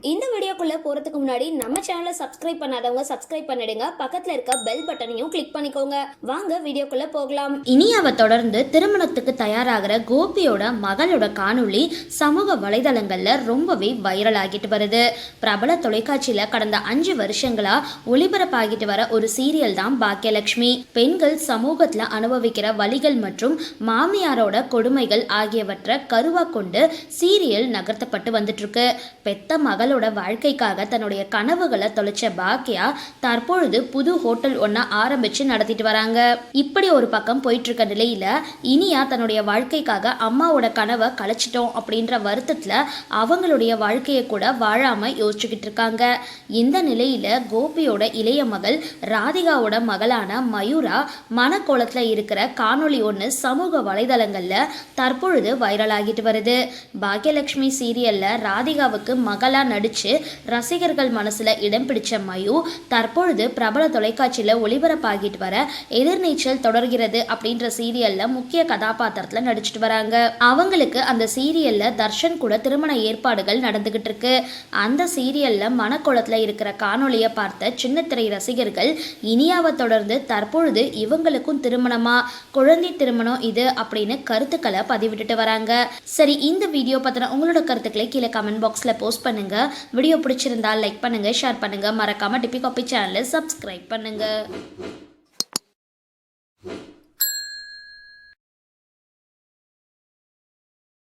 இந்த வீடியோக்குள்ளே போறதுக்கு முன்னாடி நம்ம சேனலை சப்ஸ்கிரைப் பண்ணாதவங்க சப்ஸ்கிரைப் பண்ணிடுங்க. பக்கத்துல இருக்க பெல் பட்டனையும் கிளிக் பண்ணிக்கோங்க. வாங்க வீடியோக்குள்ளே போகலாம். இனி அவ தொடர்ந்து திருமணத்துக்கு தயாராகிற கோபியோட மகளோட காணொளி சமூக வலைதளங்கள்ல ரொம்பவே வைரல் ஆகிட்டு வருது. பிரபல தொலைக்காட்சியில கடந்த அஞ்சு வருஷங்களா ஒளிபரப்பாகிட்டு வர ஒரு சீரியல் தான் பாக்கியலட்சுமி. பெண்கள் சமூகத்துல அனுபவிக்கிற வழிகள் மற்றும் மாமியாரோட கொடுமைகள் ஆகியவற்றை கருவா கொண்டு சீரியல் நகர்த்தப்பட்டு வந்துட்டு இருக்கு. பெத்த மகளோட வாழ்க்கை வாழ்க்கைக்காக தன்னுடைய கனவுகளை தொலைச்ச பாக்கியா தற்பொழுது புது ஹோட்டல் ஒன்றை ஆரம்பிச்சு நடத்திட்டு வராங்க. இப்படி ஒரு பக்கம் போயிட்டு இருக்க நிலையில இனியா தன்னுடைய வாழ்க்கைக்காக அம்மாவோட கனவை கலைச்சிட்டோம் அப்படின்ற வருத்தத்துல அவங்களுடைய வாழ்க்கையை கூட வாழாம யோசிச்சுக்கிட்டு இருக்காங்க. இந்த நிலையில கோபியோட இளைய மகள் ராதிகாவோட மகளான மயூரா மனக்கோலத்துல இருக்கிற காணொளி ஒன்று சமூக வலைதளங்கள்ல தற்பொழுது வைரல் ஆகிட்டு வருது. பாக்யலட்சுமி சீரியல்ல ராதிகாவுக்கு மகளா நடிச்சு ரசிகர்கள் மனசுல இடம் பிடிச்ச மயு தற்பொழுது பிரபல தொலைக்காட்சியில ஒளிபரப்பாகிட்டு வர எதிர்நீச்சல் தொடர்கிறது அப்படின்ற சீரியல்ல முக்கிய கதாபாத்திரத்துல நடிச்சிட்டு வராங்க. அவங்களுக்கு அந்த சீரியல்ல தர்ஷன் கூட திருமண ஏற்பாடுகள் நடந்துகிட்டு இருக்கு. அந்த சீரியல்ல மனக்குளத்துல இருக்கிற காணொளியை பார்த்த சின்னத்திரை ரசிகர்கள் இனியாவை தொடர்ந்து தற்பொழுது இவங்களுக்கும் திருமணமா? குழந்தை திருமணம் இது அப்படின்னு கருத்துக்களை பதிவிட்டுட்டு வராங்க. சரி இந்த வீடியோ பத்தின உங்களோட கருத்துக்களை கீழே கமெண்ட் பாக்ஸ்ல போஸ்ட் பண்ணுங்க. வீடியோ பிடிச்சிருந்தா லைக் பண்ணுங்கள் ஷேர் பண்ணுங்கள் மறக்காம டிபி காப்பி சேனலை சப்ஸ்கிரைப் பண்ணுங்கள்